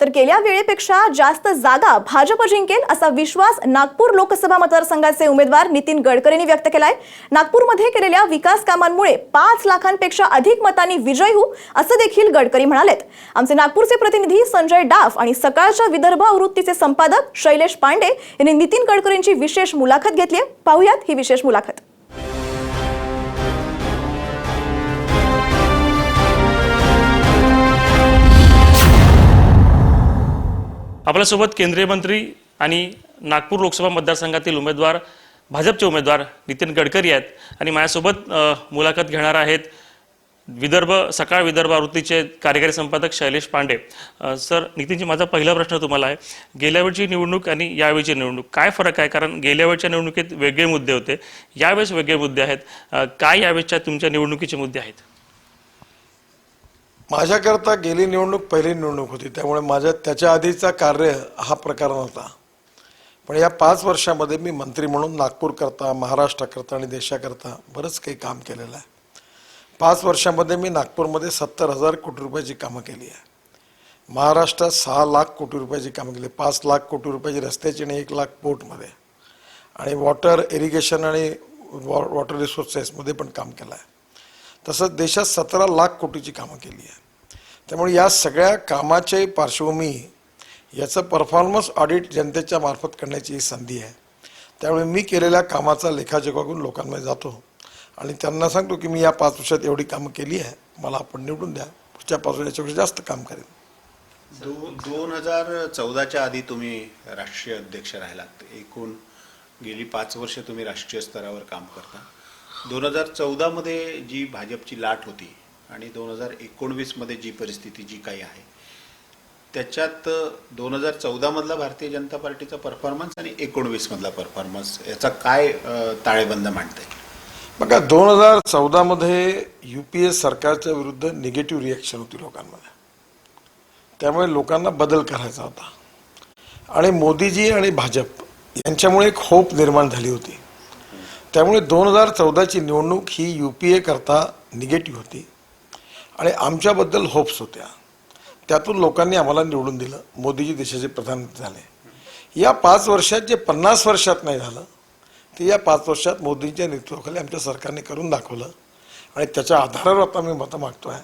तर गेल्या वेळेपेक्षा जास्त जागा भाजप जिंकेल असा विश्वास नागपूर लोकसभा मतदारसंघाचे उमेदवार नितीन गडकरींनी व्यक्त केलाय. नागपूरमध्ये केलेल्या विकास कामांमुळे पाच लाखांपेक्षा अधिक मतांनी विजयी होऊ असं देखील गडकरी म्हणालेत. आमचे नागपूरचे प्रतिनिधी संजय डाफ आणि सकाळच्या विदर्भ आवृत्तीचे संपादक शैलेश पांडे यांनी नितीन गडकरींची विशेष मुलाखत घेतली आहे. पाहुयात ही विशेष मुलाखत. आपल्यासोबत केंद्रीय मंत्री आणि नागपूर लोकसभा मतदारसंघातील उमेदवार भाजपचे उमेदवार नितीन गडकरी आहेत. आणि माझ्यासोबत मुलाखत घेणार आहेत विदर्भ सकाळ विदर्भ आवृत्तीचे कार्यकारी संपादक शैलेश पांडे. सर नितीनजी माझा पहिला प्रश्न तुम्हाला आहे. गेल्या वेळची निवडणूक आणि यावेळची निवडणूक काय फरक आहे? कारण गेल्या वेळच्या निवडणुकीत वेगळे मुद्दे होते. यावेळेस वेगळे मुद्दे आहेत. काय यावेळेसच्या तुमच्या निवडणुकीचे मुद्दे आहेत? माझ्याकरता गेली निवडणूक पहिली निवडणूक होती. त्यामुळे माझ्या त्याच्या आधीचा कार्य हा प्रकार नव्हता. पण या पाच वर्षामध्ये मी मंत्री म्हणून नागपूरकरता महाराष्ट्राकरता आणि देशाकरता बरंच काही काम केलेलं आहे. पाच वर्षामध्ये मी नागपूरमध्ये सत्तर हजार कोटी रुपयाची कामं केली आहे. महाराष्ट्रात सहा लाख कोटी रुपयाची कामं केली. पाच लाख कोटी रुपयाची रस्त्याची आणि एक लाख पोर्टमध्ये आणि वॉटर इरिगेशन आणि वॉ वॉटर रिसोर्सेसमध्ये पण काम केलं आहे. तसंच देशात सतरा लाख कोटीची कामं केली आहे त्यामुळे या सगळ्या कामाची पार्श्वभूमी याचं परफॉर्मन्स ऑडिट जनतेच्या मार्फत करण्याची ही संधी आहे. त्यामुळे मी केलेल्या कामाचा लेखाजोखाकडून लोकांमध्ये जातो आणि त्यांना सांगतो की मी या पाच वर्षात एवढी कामं केली आहे मला आपण निवडून द्या. पुढच्या पाच वर्षात याच्यापेक्षा जास्त काम करेन. दो दोन हजार चौदाच्या आधी तुम्ही राष्ट्रीय अध्यक्ष राहिलात. एकूण गेली पाच वर्ष तुम्ही राष्ट्रीय स्तरावर काम करता. दोन हजार चौदामध्ये जी भाजपची लाट होती आणि दोन हजार एकोणवीसमध्ये जी परिस्थिती जी काही आहे त्याच्यात दोन हजार चौदामधला भारतीय जनता पार्टीचा परफॉर्मन्स आणि एकोणवीसमधला परफॉर्मन्स याचा काय ताळेबंद मांडता येईल बघा दोन हजार चौदामध्ये यू पी एस सरकारच्या विरुद्ध निगेटिव्ह रिॲक्शन होती लोकांमध्ये. त्यामुळे लोकांना बदल करायचा होता. आणि मोदीजी आणि भाजप यांच्यामुळे एक होप निर्माण झाली होती. त्यामुळे दोन हजार चौदाची निवडणूक ही यू पी ए करता निगेटिव्ह होती. आणि आमच्याबद्दल होप्स होत्या. त्यातून लोकांनी आम्हाला निवडून दिलं. मोदीजी देशाचे प्रधानमंत्री झाले. या पाच वर्षात जे पन्नास वर्षात नाही झालं ते या पाच वर्षात मोदींच्या नेतृत्वाखाली आमच्या सरकारने करून दाखवलं. आणि त्याच्या आधारावर आता मी मतं मागतो आहे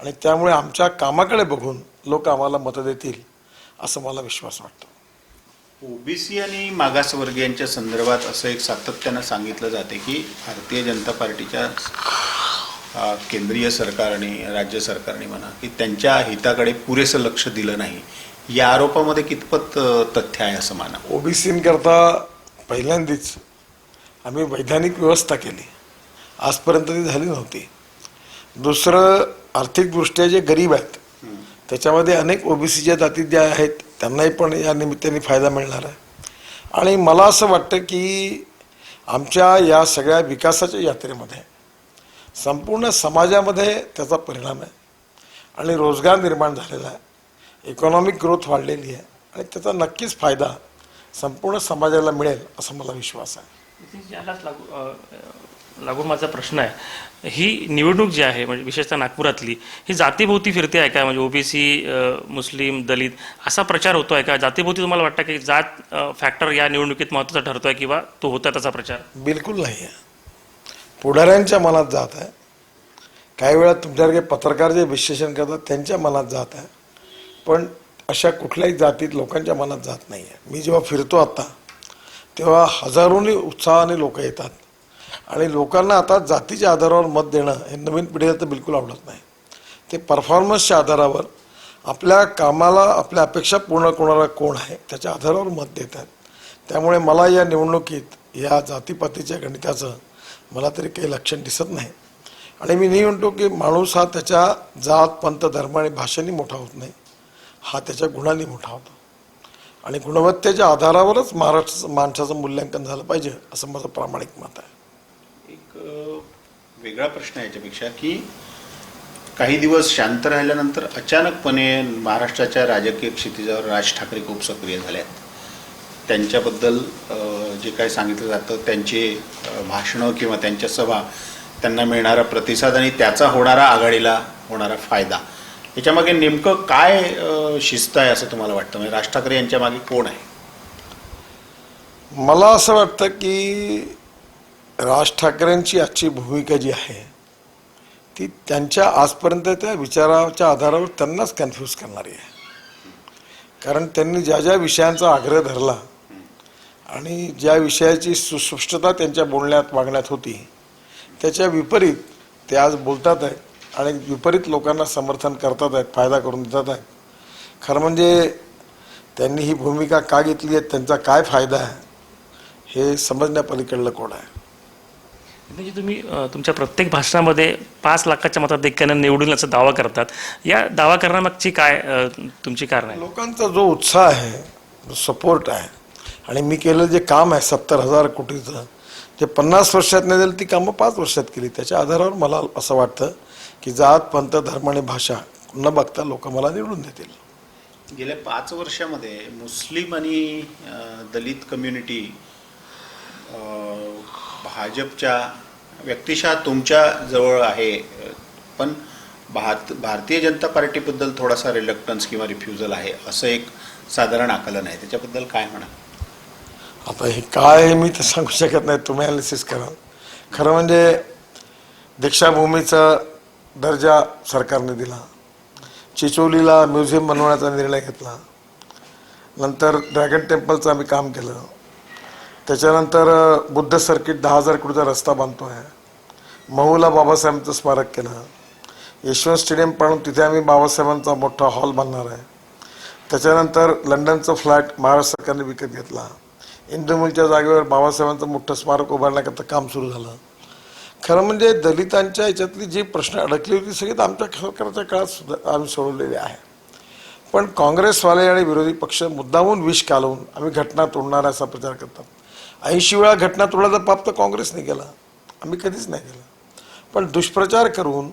आणि त्यामुळे आमच्या कामाकडे बघून लोक आम्हाला मतं देतील असं मला विश्वास वाटतो. ओबीसी आणि मागासवर्गीयांच्या संदर्भात असं एक सातत्यानं सांगितलं जाते की भारतीय जनता पार्टीच्या केंद्रीय सरकारने राज्य सरकारने म्हणा की त्यांच्या हिताकडे पुरेसं लक्ष दिलं नाही. या आरोपामध्ये कितपत तथ्य आहे असं माना? ओबीसींकरता पहिल्यांदाच आम्ही वैधानिक व्यवस्था केली. आजपर्यंत ती झाली नव्हती. दुसरं आर्थिकदृष्ट्या जे गरीब आहेत त्याच्यामध्ये अनेक ओबीसीच्या जाती ज्या आहेत त्यांनाही पण या निमित्ताने फायदा मिळणार आहे. आणि मला असं वाटतं की आमच्या या सगळ्या विकासाच्या यात्रेमध्ये संपूर्ण समाजामध्ये त्याचा परिणाम आहे. आणि रोजगार निर्माण झालेला आहे. इकॉनॉमिक ग्रोथ वाढलेली आहे. आणि त्याचा नक्कीच फायदा संपूर्ण समाजाला मिळेल असा मला विश्वास आहे. लागून माझा प्रश्न आहे. ही निवडणूक जी आहे म्हणजे विशेषतः नागपुरातली ही जातीभोवती फिरते आहे का? म्हणजे ओबीसी मुस्लिम दलित असा प्रचार होतो आहे का? जातीभोवती तुम्हाला वाटतं की जात फॅक्टर या निवडणुकीत महत्त्वाचा ठरतो आहे किंवा तो होता त्याचा प्रचार? बिलकुल नाही आहे. पुढाऱ्यांच्या मनात जात आहे. काही वेळा तुमच्यासारखे पत्रकार जे विश्लेषण करतात त्यांच्या मनात जात आहे. पण अशा कुठल्याही जातीत लोकांच्या मनात जात नाही आहे. मी जेव्हा फिरतो आत्ता तेव्हा हजारोनी उत्साहाने लोक येतात. आणि लोकांना आता जातीच्या आधारावर मत देणं हे नवीन पिढीला तर बिलकुल आवडत नाही. ते परफॉर्मन्सच्या आधारावर आपल्या कामाला आपल्या अपेक्षा पूर्ण करणारा कोण आहे त्याच्या आधारावर मत देत आहेत त्यामुळे मला या निवडणुकीत या जातीपातीच्या गणिताचं मला तरी काही लक्षण दिसत नाही. आणि मी नाही म्हणतो की माणूस हा त्याच्या जात पंथ धर्म आणि भाषेने मोठा होत नाही. हा त्याच्या गुणांनी मोठा होतो. आणि गुणवत्तेच्या आधारावरच महाराष्ट्र माणसाचं मूल्यांकन झालं पाहिजे असं माझं प्रामाणिक मत आहे. वेगळा प्रश्न आहे याच्यापेक्षा की काही दिवस शांत राहिल्यानंतर अचानकपणे महाराष्ट्राच्या राजकीय क्षितिजावर राज ठाकरे खूप सक्रिय झाले आहेत त्यांच्याबद्दल जे काही सांगितलं जातं त्यांचे भाषणं किंवा त्यांच्या सभा त्यांना मिळणारा प्रतिसाद आणि त्याचा होणारा आघाडीला होणारा फायदा. याच्यामागे नेमकं काय शिस्त आहे असं तुम्हाला वाटतं? म्हणजे राज ठाकरे यांच्या मागे कोण आहे? मला असं वाटतं की राज ठाकरेंची आजची भूमिका जी आहे ती त्यांच्या आजपर्यंत त्या विचाराच्या आधारावर त्यांनाच कन्फ्यूज करणारी आहे. कारण त्यांनी ज्या ज्या विषयांचा आग्रह धरला आणि ज्या विषयाची सुस्पष्टता त्यांच्या बोलण्यात मागण्यात होती त्याच्या विपरीत ते आज बोलतात आहेत आणि विपरीत लोकांना समर्थन करतात आहेत फायदा करून देतात आहेत. खरं म्हणजे त्यांनी ही भूमिका का घेतली आहे त्यांचा काय फायदा आहे हे समजण्यापलीकडलं कोण आहे? म्हणजे तुम्ही तुमच्या प्रत्येक भाषणामध्ये पाच लाखाच्या मताधिक्यानं निवडून याचा दावा करतात. या दावा करण्यामागची काय तुमची कारण आहे लोकांचा जो उत्साह आहे जो सपोर्ट आहे आणि मी केलेलं जे काम आहे सत्तर हजार कोटीचं जे पन्नास वर्षात नाही झालं ती कामं पाच वर्षात केली. त्याच्या आधारावर मला असं वाटतं की जात पंत धर्म आणि भाषा न बघता लोक मला निवडून देतील. गेल्या पाच वर्षामध्ये मुस्लिम आणि दलित कम्युनिटी भाजपच्या व्यक्तिशः तुमच्या जवळ आहे. पण भारत भारतीय जनता पार्टीबद्दल थोडासा रिलक्टन्स किंवा रिफ्युजल आहे असं एक साधारण आकलन आहे. त्याच्याबद्दल काय म्हणा आता हे काय मी तर सांगू शकत नाही. तुम्ही अनालिसिस करा. खरं म्हणजे दीक्षाभूमीचा दर्जा सरकारने दिला. चिचोलीला म्युझियम बनवण्याचा निर्णय घेतला. नंतर ड्रॅगन टेम्पलचं आम्ही काम केलं. त्याच्यानंतर बुद्ध सर्किट दहा हजार कोटीचा रस्ता बांधतो आहे महूला बाबासाहेबांचं स्मारक केलं. यशवंत स्टेडियम पाहून तिथे आम्ही बाबासाहेबांचा मोठा हॉल बांधणार आहे. त्याच्यानंतर लंडनचं फ्लॅट महाराष्ट्र सरकारने विकत घेतला. इंदुमूलच्या जागेवर बाबासाहेबांचं मोठं स्मारक उभारण्याकरता काम सुरू झालं. खरं म्हणजे दलितांच्या याच्यातली जी प्रश्न अडकली होती सगळी तर आमच्या सरकारच्या काळात सुद्धा आम्ही सोडवलेली आहे. पण काँग्रेसवाले आणि विरोधी पक्ष मुद्दामून विष कालवून आम्ही घटना तोडणार असा प्रचार करतात. ऐंशी वेळा घटना तोडण्याचा पाप तर काँग्रेसने केला. आम्ही कधीच नाही केला. पण दुष्प्रचार करून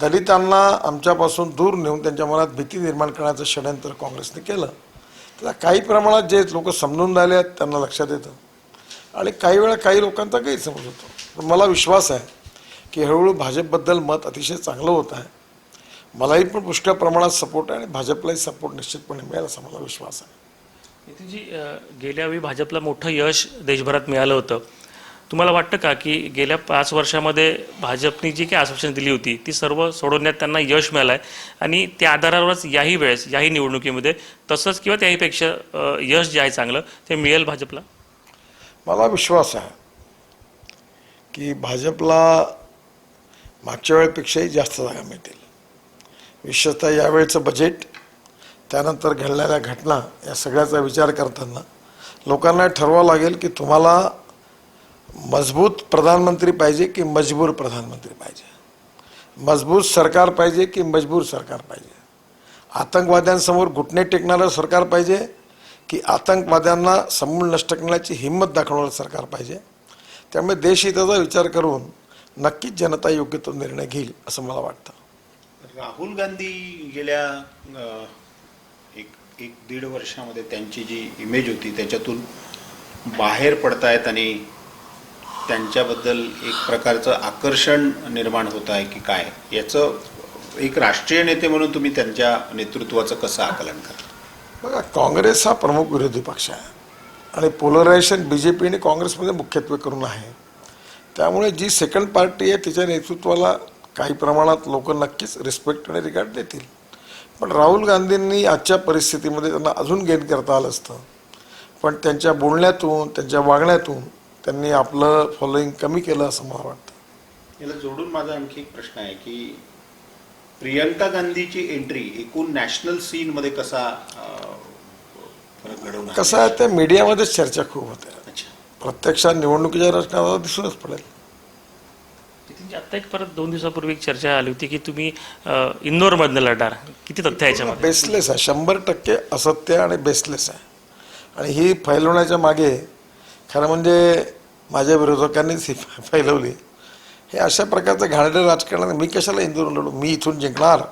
दलितांना आमच्यापासून दूर नेऊन त्यांच्या मनात भीती निर्माण करण्याचं षडयंत्र काँग्रेसने केलं. त्याला काही प्रमाणात जे लोक समजून राहिले आहेत त्यांना लक्षात येतं. आणि काही वेळा काही लोकांचा गैरसमज होतो. पण मला विश्वास आहे की हळूहळू भाजपबद्दल मत अतिशय चांगलं होत आहे. मलाही पण पुष्कळ प्रमाणात सपोर्ट आहे आणि भाजपलाही सपोर्ट निश्चितपणे मिळेल असा मला विश्वास आहे. नितीनजी गेल्यावेळी गेल्या वेळी भाजपला मोठं यश देशभरात मिळालं होतं. तुम्हाला वाटतं का की गेल्या पाच वर्षामध्ये भाजपने जी काही आश्वासन दिली होती ती सर्व सोडवण्यात त्यांना यश मिळालं आहे आणि त्या आधारावरच याही वेळेस याही निवडणुकीमध्ये तसंच किंवा त्याहीपेक्षा यश जे आहे चांगलं ते मिळेल भाजपला? मला विश्वास आहे की भाजपला मागच्या वेळेपेक्षाही जास्त जागा मिळतील. विशेषतः यावेळेचं बजेट त्यानंतर घडलेल्या घटना या सगळ्याचा विचार करताना लोकांना ठरवावं लागेल की तुम्हाला मजबूत प्रधानमंत्री पाहिजे की मजबूर प्रधानमंत्री पाहिजे? मजबूत सरकार पाहिजे की मजबूर सरकार पाहिजे? आतंकवाद्यांसमोर घुटणे टेकणारं सरकार पाहिजे की आतंकवाद्यांना समूळ नष्ट करण्याची हिंमत दाखवणारं सरकार पाहिजे? त्यामुळे देशहिताचा विचार करून नक्कीच जनता योग्य तो निर्णय घेईल असं मला वाटतं. राहुल गांधी गेल्या एक दीड वर्षामध्ये त्यांची जी इमेज होती त्याच्यातून बाहेर पडतायत आणि त्यांच्याबद्दल एक प्रकारचं आकर्षण निर्माण होत आहे की काय? याचं एक राष्ट्रीय नेते म्हणून तुम्ही त्यांच्या नेतृत्वाचं कसं आकलन करता? बघा काँग्रेस हा प्रमुख विरोधी पक्ष आहे. आणि पोलरायझेशन बी जे पी आणि काँग्रेसमध्ये मुख्यत्वे करून आहे. त्यामुळे जी सेकंड पार्टी आहे तिच्या नेतृत्वाला काही प्रमाणात लोक नक्कीच रिस्पेक्ट आणि रिगार्ड देतील. पण राहुल गांधींनी आजच्या परिस्थितीमध्ये त्यांना अजून गेन करता आलं असतं. पण त्यांच्या बोलण्यातून त्यांच्या वागण्यातून त्यांनी आपलं फॉलोईंग कमी केलं असं मला वाटतं. याला जोडून माझा आणखी एक प्रश्न आहे की प्रियंका गांधीची एंट्री एकूण नॅशनल सीनमध्ये कसा फरक? कसं आहे ते मीडियामध्येच चर्चा खूप होते. अच्छा. प्रत्यक्षात निवडणुकीच्या रचनाला दिसूनच पडेल. म्हणजे नितीनजी आत्ता एक परत दोन दिवसापूर्वी एक चर्चा आली होती की तुम्ही अ, इंदोरमधनं लढणार किती तथ्य आहे याच्यामध्ये? बेसलेस आहे. शंभर टक्के असत्य आणि बेसलेस आहे. आणि ही फैलवण्याच्या मागे खरं म्हणजे माझ्या विरोधकांनीच ही फैलवली. हे अशा प्रकारचं घाणेरडं राजकारण मी कशाला इंदूर लढू? मी इथून जिंकणार.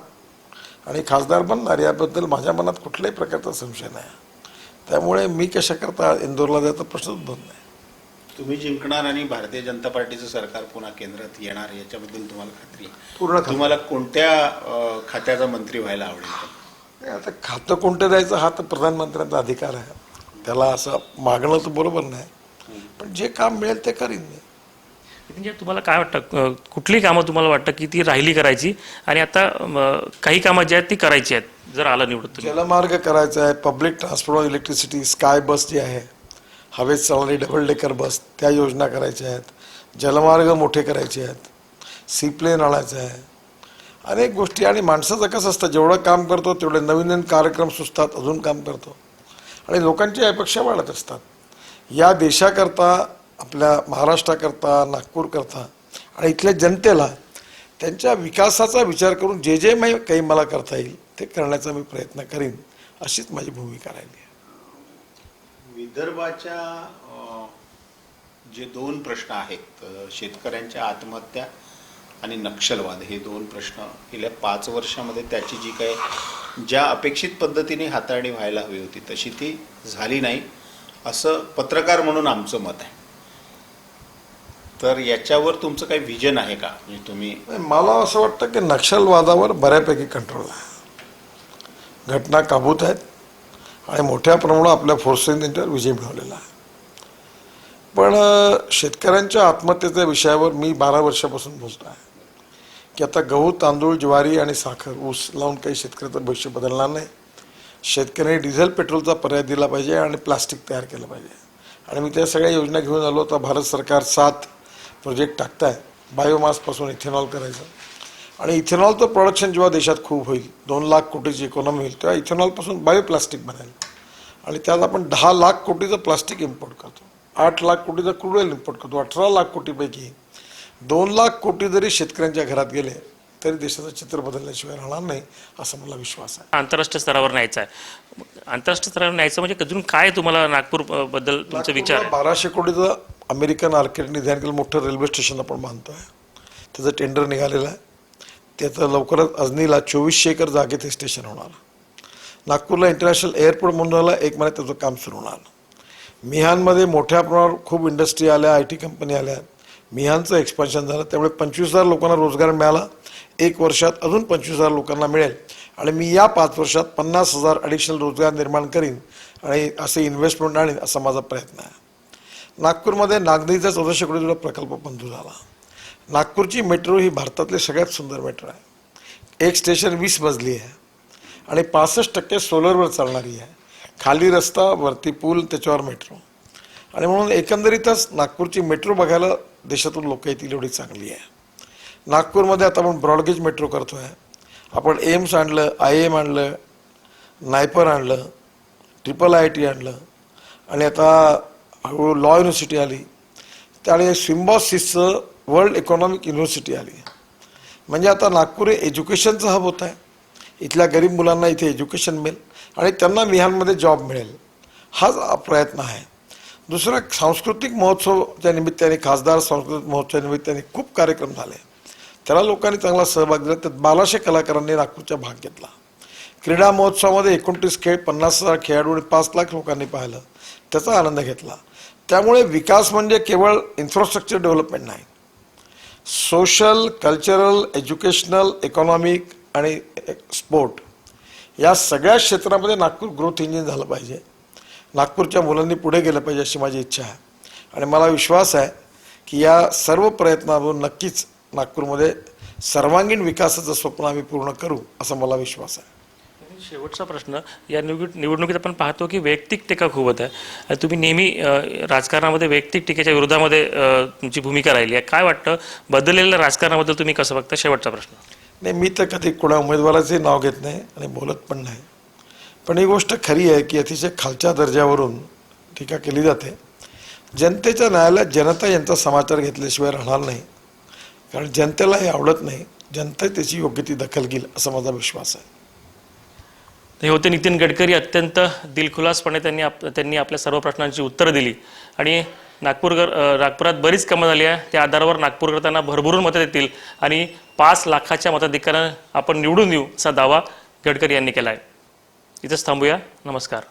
आणि खासदार बनणार याबद्दल माझ्या मनात कुठल्याही प्रकारचा संशय नाही. त्यामुळे मी कशा करता इंदोरला जायचा प्रश्नच उद्भवत नाही. तुम्ही जिंकणार आणि भारतीय जनता पार्टीचं सरकार पुन्हा केंद्रात येणार याच्याबद्दल तुम्हाला खात्री? पूर्ण खात्री. तुम्हाला कोणत्या खात्याचा मंत्री व्हायला आवडेल? आता खातं कोणतं द्यायचं हा तर प्रधानमंत्र्यांचा अधिकार आहे. त्याला असं मागणं तर बरोबर नाही. पण जे काम मिळेल ते करीन मी. तुम्हाला काय वाटतं? कुठली कामं तुम्हाला वाटतं की ती राहिली करायची? आणि आता काही कामं जी आहेत ती करायची आहेत जर आलं निवडून तुम्ही. जलमार्ग करायचा आहे public transport electricity sky bus जी आहे हवेत चालणारी डबल डेकर बस त्या योजना करायच्या आहेत. जलमार्ग मोठे करायचे आहेत. सीप्लेन आणायचं आहे. अनेक गोष्टी आणि माणसाचं कसं असतं. जेवढं काम करतो तेवढे नवीन नवीन कार्यक्रम सुचतात अजून काम करतो. आणि लोकांची अपेक्षा वाढत असतात. या देशाकरता आपल्या महाराष्ट्राकरता नागपूरकरता आणि इथल्या जनतेला त्यांच्या विकासाचा विचार करून जे जे मी काही मला करता येईल ते करण्याचा मी प्रयत्न करीन अशीच माझी भूमिका राहिली आहे. विदर्भाच्या जे दोन प्रश्न आहेत शेतकऱ्यांच्या आत्महत्या आणि नक्षलवाद हे दोन प्रश्न गेल्या पाच वर्षामध्ये त्याची जी काही ज्या अपेक्षित पद्धतीने हाताळणी व्हायला हवी होती तशी ती झाली नाही असं पत्रकार म्हणून आमचं मत आहे. तर याच्यावर तुमचं काही व्हिजन आहे का? म्हणजे तुम्ही मला असं वाटतं की नक्षलवादावर बऱ्यापैकी कंट्रोल आहे. घटना काबूत आहेत. आणि मोठ्या प्रमाणात आपल्या फोर्सेसने त्यांच्यावर विजय मिळवलेला आहे. पण शेतकऱ्यांच्या आत्महत्येच्या विषयावर मी बारा वर्षापासून बोलतो आहे. की आता गहू तांदूळ ज्वारी आणि साखर ऊस लावून काही शेतकऱ्याचं भविष्य बदलणार नाही. शेतकऱ्यांनी डिझेल पेट्रोलचा पर्याय दिला पाहिजे आणि प्लास्टिक तयार केलं पाहिजे. आणि मी त्या सगळ्या योजना घेऊन आलो तर भारत सरकार सात प्रोजेक्ट टाकत आहे बायोमासपासून इथेनॉल करायचं. आणि इथेनॉलचं प्रोडक्शन जेव्हा देशात खूप होईल दोन लाख कोटीची इकॉनॉमी होईल तेव्हा इथेनॉलपासून बायोप्लास्टिक बनेल आणि त्यात आपण दहा लाख कोटीचं प्लास्टिक इम्पोर्ट करतो. आठ लाख कोटीचं क्रूड ऑइल इम्पोर्ट करतो. अठरा लाख कोटीपैकी दोन लाख कोटी जरी शेतकऱ्यांच्या घरात गेले तरी देशाचं चित्र बदलल्याशिवाय राहणार नाही असा मला विश्वास आहे. आंतरराष्ट्रीय स्तरावर न्यायचं आहे. आंतरराष्ट्रीय स्तरावर न्यायचं म्हणजे अजून काय तुम्हाला नागपूरबद्दल तुमचा विचार आहे? बाराशे कोटीचं अमेरिकन आर्किटेक्टने ध्यान केलं मोठं रेल्वे स्टेशन आपण बांधतोय त्याचं टेंडर निघालेलं आहे. त्याचं लवकरच अजनीला चोवीसशे एकर जागेत हे स्टेशन होणार. नागपूरला इंटरनॅशनल एअरपोर्ट म्हणून राहिला एक महिन्यात त्याचं काम सुरू होणार. मिहानमध्ये मोठ्या प्रमाणावर खूप इंडस्ट्री आल्या आय टी कंपनी आल्या. मिहानचं एक्सपान्शन झालं त्यामुळे पंचवीस हजार लोकांना रोजगार मिळाला. एक वर्षात अजून पंचवीस हजार लोकांना मिळेल. आणि मी या पाच वर्षात पन्नास हजार ॲडिशनल रोजगार निर्माण करीन आणि असे इन्व्हेस्टमेंट आणीन असा माझा प्रयत्न आहे. नागपूरमध्ये नागदीचा चौदाशे कोटीचा प्रकल्प मंजूर झाला. नागपूरची मेट्रो ही भारतातली सगळ्यात सुंदर मेट्रो आहे. एक स्टेशन वीस मजली आहे आणि पासष्ट टक्के सोलरवर चालणारी आहे. खाली रस्ता वरती पूल त्याच्यावर मेट्रो. आणि म्हणून एकंदरीतच नागपूरची मेट्रो बघायला देशातून लोक येतील एवढी चांगली आहे. नागपूरमध्ये आता आपण ब्रॉडगेज मेट्रो करतो आहे आपण एम्स आणलं आय एम आणलं नायपर आणलं ट्रिपल आय टी आणलं. आणि आता हळूहळू लॉ युनिव्हर्सिटी आली. त्याने सिम्बॉसिसचं वर्ल्ड इकॉनॉमिक युनिव्हर्सिटी आली. म्हणजे आता नागपूर हे एज्युकेशनचं हब होत आहे. इथल्या गरीब मुलांना इथे एज्युकेशन मिळेल आणि त्यांना मिहानमध्ये जॉब मिळेल. हाच प्रयत्न आहे. दुसरा सांस्कृतिक महोत्सवच्या निमित्ताने खासदार सांस्कृतिक महोत्सवाच्या निमित्ताने खूप कार्यक्रम झाले. त्याला लोकांनी चांगला सहभाग दिला. त्यात बाराशे कलाकारांनी नागपूरचा भाग घेतला. क्रीडा महोत्सवामध्ये एकोणतीस खेळ पन्नास हजार खेळाडू आणि पाच लाख लोकांनी पाहिलं. त्याचा आनंद घेतला. त्यामुळे विकास म्हणजे केवळ इन्फ्रास्ट्रक्चर डेव्हलपमेंट नाही. सोशल कल्चरल एज्युकेशनल इकॉनॉमिक आणि स्पोर्ट या सगळ्या क्षेत्रामध्ये नागपूर ग्रोथ इंजिन झालं पाहिजे. नागपूरच्या मुलांनी पुढे गेलं पाहिजे अशी माझी इच्छा आहे. आणि मला विश्वास आहे की या सर्व प्रयत्नातून नक्कीच नागपूरमध्ये सर्वांगीण विकासाचं स्वप्न आम्ही पूर्ण करू असा मला विश्वास आहे. शेवटचा प्रश्न या निवड निवडणुकीत आपण पाहतो की वैयक्तिक टीका खूप होत आहे. आणि तुम्ही नेहमी राजकारणामध्ये वैयक्तिक टीकेच्या विरोधामध्ये तुमची भूमिका राहिली आहे. काय वाटतं? बदललेल्या राजकारणाबद्दल तुम्ही कसं बघता? शेवटचा प्रश्न. नाही मी तर कधी कोणा उमेदवाराचे नाव घेत नाही आणि बोलत पण नाही. पण ही गोष्ट खरी आहे की अतिशय खालच्या दर्जावरून टीका केली जाते. जनतेच्या न्यायालयात जनता यांचा समाचार घेतल्याशिवाय राहणार नाही. कारण जनतेला हे आवडत नाही. जनता त्याची योग्य ती दखल घेईल असा माझा विश्वास आहे. हे होते नितीन गडकरी अत्यंत दिलखुलासपणे त्यांनी आप त्यांनी आपल्या सर्व प्रश्नांची उत्तरं दिली. आणि नागपूरकर नागपुरात बरीच कामं झाली आहे. त्या आधारावर नागपूरकरांना भरभरून मतं देतील आणि पाच लाखाच्या मताधिकारानं आपण निवडून येऊ असा दावा गडकरी यांनी केला आहे इथंच थांबूया. नमस्कार.